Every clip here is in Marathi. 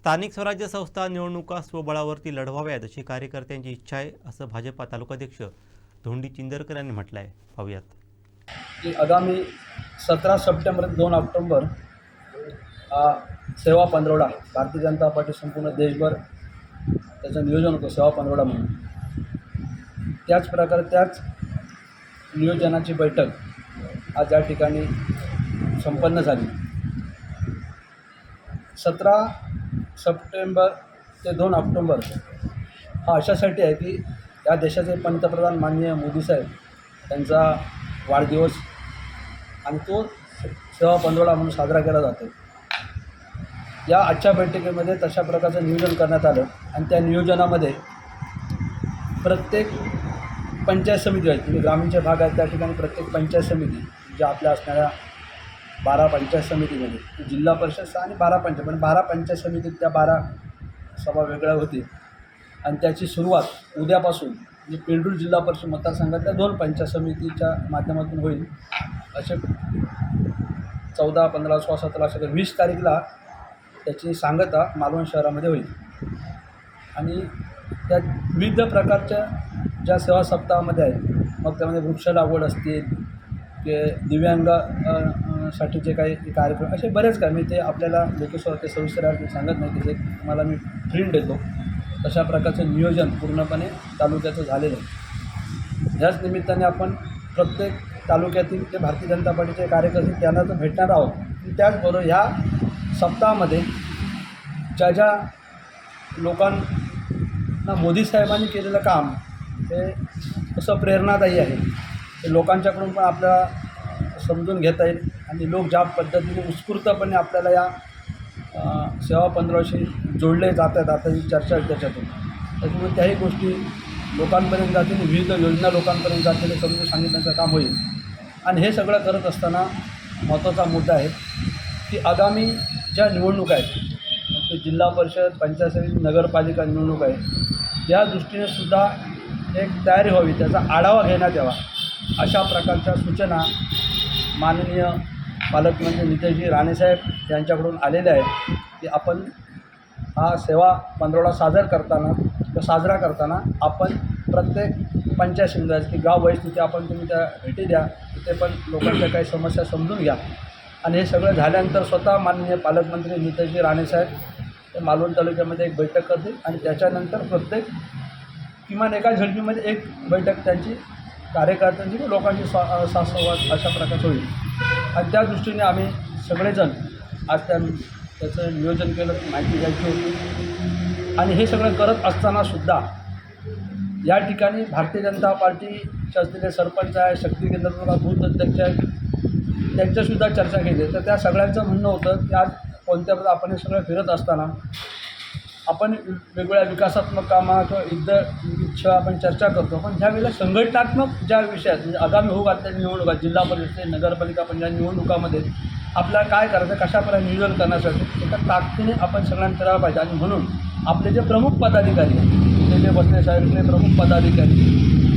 स्थानिक स्वराज्य संस्था निवडणुका स्वबळावरती लढवाव्यात अशी कार्यकर्त्यांची इच्छा आहे असं भाजपा तालुकाध्यक्ष धोंडी चिंदरकर यांनी म्हटलं आहे पाहूयात. की आगामी सतरा सप्टेंबर दोन ऑक्टोंबर हा सेवा पंधरवडा भारतीय जनता पार्टी संपूर्ण देशभर त्याचं नियोजन होतं सेवा पंधरवडा म्हणून. त्याच प्रकारे त्याच नियोजनाची बैठक आज या ठिकाणी संपन्न झाली. सतरा सप्टेंबर ते दोन ऑक्टोंबर. हा अशासाठी आहे की या देशाचे पंतप्रधान माननीय मोदी साहेब त्यांचा वाढदिवस आणि तो सेवा पंधरवडा म्हणून साजरा केला जातो. या आजच्या बैठकीमध्ये तशा प्रकारचं नियोजन करण्यात आलं आणि त्या नियोजनामध्ये प्रत्येक पंचायत समिती आहेत म्हणजे ग्रामीणचे भाग आहेत त्या ठिकाणी प्रत्येक पंचायत समिती ज्या आपल्या असणाऱ्या बारा पंचायत समितीमध्ये जिल्हा परिषद आणि बारा पंचायत पण बारा पंचायत समितीत त्या बारा सभा वेगळ्या होतील. आणि त्याची सुरुवात उद्यापासून म्हणजे पेंडूर जिल्हा परिषद मतदारसंघातल्या दोन पंचायत समितीच्या माध्यमातून होईल. असे चौदा पंधरा सोळा सतरा अशा वीस तारीखला त्याची सांगता मालवण शहरामध्ये होईल. आणि त्या विविध प्रकारच्या ज्या सेवा सप्ताहामध्ये आहेत मग त्यामध्ये वृक्ष लागवड असतील की दिव्यांग साठी जे काही कार्यक्रम असे बरेच काय मी ते आपल्याला लोकेश्वर ते सविस्तर मी सांगत नाही त्याचे तुम्हाला मी प्रिंट देतो. तशा प्रकारचं नियोजन पूर्णपणे तालुक्याचं झालेलं आहे. ह्याच निमित्ताने आपण प्रत्येक तालुक्यातील जे भारतीय जनता पार्टीचे कार्यकर्ते त्यांना तर भेटणार आहोत. त्याचबरोबर ह्या सप्ताहामध्ये ज्या ज्या लोकांना मोदी साहेबांनी केलेलं काम हे असं प्रेरणादायी आहे. ते लोकांच्याकडून पण आपल्याला समजून घेता येईल. आणि लोक ज्या पद्धतीने उत्स्फूर्तपणे आपल्याला या सेवा पंधराशी जोडले जात आहेत आता ही चर्चा आहे त्याच्यातून. त्याच्यामुळे त्याही गोष्टी लोकांपर्यंत जातील विविध योजना लोकांपर्यंत जातील हे समजून सांगितण्याचं काम होईल. आणि हे सगळं करत असताना महत्त्वाचा मुद्दा आहे की आगामी ज्या निवडणुका आहेत ते जिल्हा परिषद पंचायत समिती नगरपालिका निवडणूक आहे या दृष्टीने सुद्धा एक तयारी व्हावी त्याचा आढावा घेण्यात यावा अशा प्रकारच्या सूचना माननीय पालकमंत्री नितेशजी राणेसाहेब यांच्याकडून आलेले आहेत की आपण हा सेवा पंधरवडा साजर करताना किंवा साजरा करताना आपण प्रत्येक पंचायत समिती की गाव वाईज तिथे आपण तुम्ही त्या भेटी द्या तिथे पण लोकांच्या काही समस्या समजून घ्या. आणि हे सगळं झाल्यानंतर स्वतः माननीय पालकमंत्री नितेशजी राणेसाहेब ते मालवण तालुक्यामध्ये एक बैठक करतील आणि त्याच्यानंतर प्रत्येक किमान एका झडपीमध्ये एक बैठक त्यांची कार्यकर्त्यांची लोकांची स्वा सासंवाद अशा प्रकारचं होईल. आणि त्या दृष्टीने आम्ही सगळेजण आज त्या त्याचं नियोजन केलं माहिती घ्यायची होती. आणि हे सगळं करत असताना सुद्धा या ठिकाणी भारतीय जनता पार्टीचे असलेले सरपंच आहे शक्ती केंद्र बूथ अध्यक्ष आहेत त्यांच्यासुद्धा चर्चा केली. तर त्या सगळ्यांचं म्हणणं होतं की आज कोणत्या आपण हे सगळं फिरत असताना आपण वेगवेगळ्या विकासात्मक कामा किंवा इतर इच्छा आपण चर्चा करतो. पण ज्यावेळेला संघटनात्मक ज्या विषयात म्हणजे आगामी होऊ घातल्या निवडणुका जिल्हा परिषद नगरपालिका पण निवडणुकामध्ये आपल्याला काय करायचं कशाप्रकारे नियोजन करण्यासाठी एका ताकदीने आपण सगळ्यांना करायला पाहिजे. आणि म्हणून आपले जे प्रमुख पदाधिकारी आहेत ते जे बसले साहेबले प्रमुख पदाधिकारी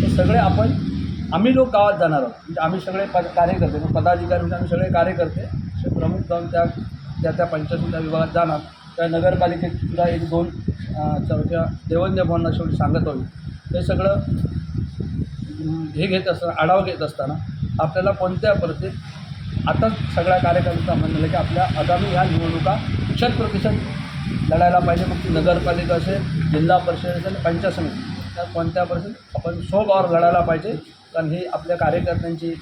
हे सगळे आपण आम्ही लोक गावात जाणार आहोत. म्हणजे आम्ही सगळे पद कार्यकर्ते पदाधिकारी म्हणजे आम्ही सगळे कार्यकर्ते असे प्रमुख जाऊन त्या त्या त्या पंचायतीच्या विभागात जाणार. त्या नगरपालिकेत सुद्धा एक दोन चौथ्या देवन्य भवनला शेवटी सांगत होईल हे सगळं हे घेत असताना आढावा घेत असताना आपल्याला कोणत्या परिस्थितीत आता सगळ्या कार्यकर्त्यांचं म्हणणं आहे की आपल्या आगामी ह्या निवडणुका शतप्रतिशत लढायला पाहिजे. मग ती नगरपालिका असेल जिल्हा परिषद असेल पंचायत समिती. त्या कोणत्या परिस्थितीत आपण सोबावर लढायला पाहिजे. कारण ही आपल्या कार्यकर्त्यांची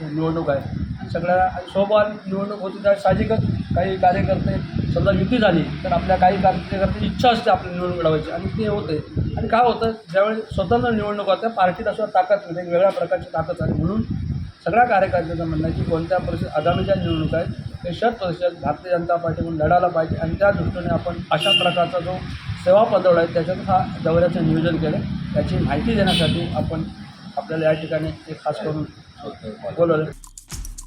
निवडणूक आहे. आणि सगळ्या सोबावर निवडणूक होती त्या साहजिकच काही कार्यकर्ते समजा युती झाली तर आपल्या काही कार्यकर्त्यांची इच्छा असते आपली निवडणूक लढवायची. आणि ते होते. आणि काय होतं? ज्यावेळी स्वतंत्र निवडणूक होत्या पार्टीत असं ताकद म्हणजे एक वेगळ्या प्रकारची ताकद आहे म्हणून सगळ्या कार्यकर्त्यांचं म्हणणं आहे की कोणत्या परिषद आगामी ज्या निवडणुका आहेत ते शत प्रतिशत भारतीय जनता पार्टीकडून लढायला पाहिजे. आणि त्या दृष्टीने आपण अशा प्रकारचा जो सेवा पदवला आहे त्याच्यात हा दौऱ्याचं नियोजन केलं. त्याची माहिती देण्यासाठी आपण आपल्याला या ठिकाणी एक खास करून बोलवलं.